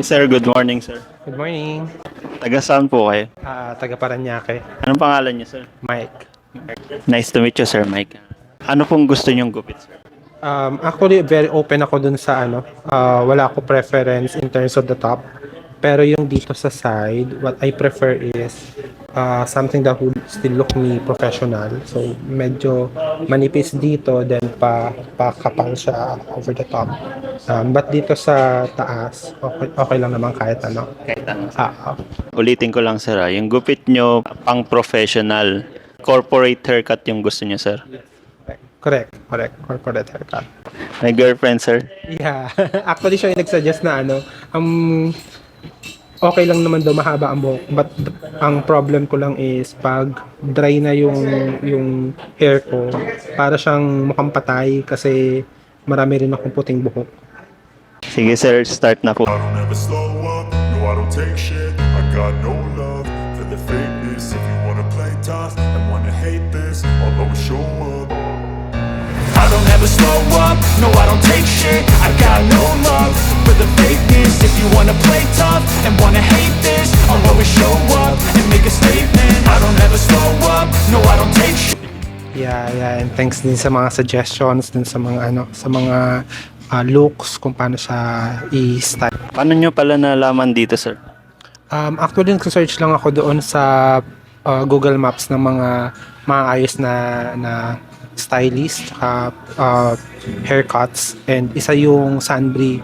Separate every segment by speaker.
Speaker 1: Sir, good morning, sir.
Speaker 2: Good morning.
Speaker 1: Taga saan po kayo?
Speaker 2: Ah, taga Paranaque,
Speaker 1: Anong pangalan niyo, sir?
Speaker 2: Mike.
Speaker 1: Nice to meet you, Sir Mike. Ano pong gusto niyong gupit, sir?
Speaker 2: Um, actually, very open ako dun sa ano. ah, wala ako preference in terms of the top. Pero yung dito sa side, what I prefer is ah, something that would still look me professional. So, medyo manipis dito, then pa, pakapal siya over the top. Um, but dito sa taas, okay, okay lang naman kahit ano.
Speaker 1: Kahit ano.
Speaker 2: Ah, ah.
Speaker 1: Ulitin ko lang, sir. ah. Yung gupit niyo, pang professional, corporate haircut yung gusto niyo, sir.
Speaker 2: correct, correct. Corporate haircut.
Speaker 1: May girlfriend, sir.
Speaker 2: Yeah. Actually, siya yung nagsuggest na ano, um, okay lang naman daw mahaba ang buhok. But ang problem ko lang is pag dry na yung yung hair ko, para siyang mukhang patay kasi marami rin akong puting buhok.
Speaker 1: Sige, sir. Start na po.
Speaker 3: I don't ever slow up, no I don't take shit I got no love for the fakeness If you wanna play tough and wanna hate this I'll always show up I don't ever slow up, no I don't take shit I always show up and make a statement I don't ever slow up, no I don't take shit
Speaker 2: Yeah, yeah. And thanks din sa mga suggestions, din sa mga ano, sa mga ah, looks kung paano siya i-style.
Speaker 1: Paano niyo pala nalaman dito, sir?
Speaker 2: Um, actually, nag-search lang ako doon sa uh, Google Maps ng mga maayos na na stylist tsaka uh, haircuts and isa yung Sunbury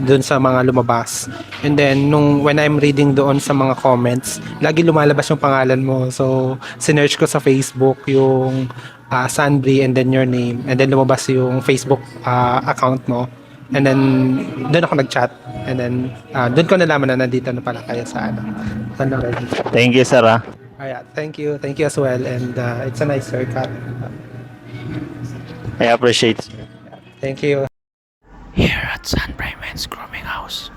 Speaker 2: doon sa mga lumabas. And then nung when I'm reading doon sa mga comments, lagi lumalabas yung pangalan mo. So sinearch ko sa Facebook yung uh, Sunbury and then your name and then lumabas yung Facebook uh, account mo. And then, doon ako nag-chat. And then, uh, doon ko nalaman na nandito na pala kayo sa ano. Sa.
Speaker 1: Thank you, sir. Ah.
Speaker 2: Ayan, thank you. Thank you as well. And uh, it's a nice haircut.
Speaker 1: I appreciate.
Speaker 2: Thank you.
Speaker 4: Here at Sunbright Men's Grooming House,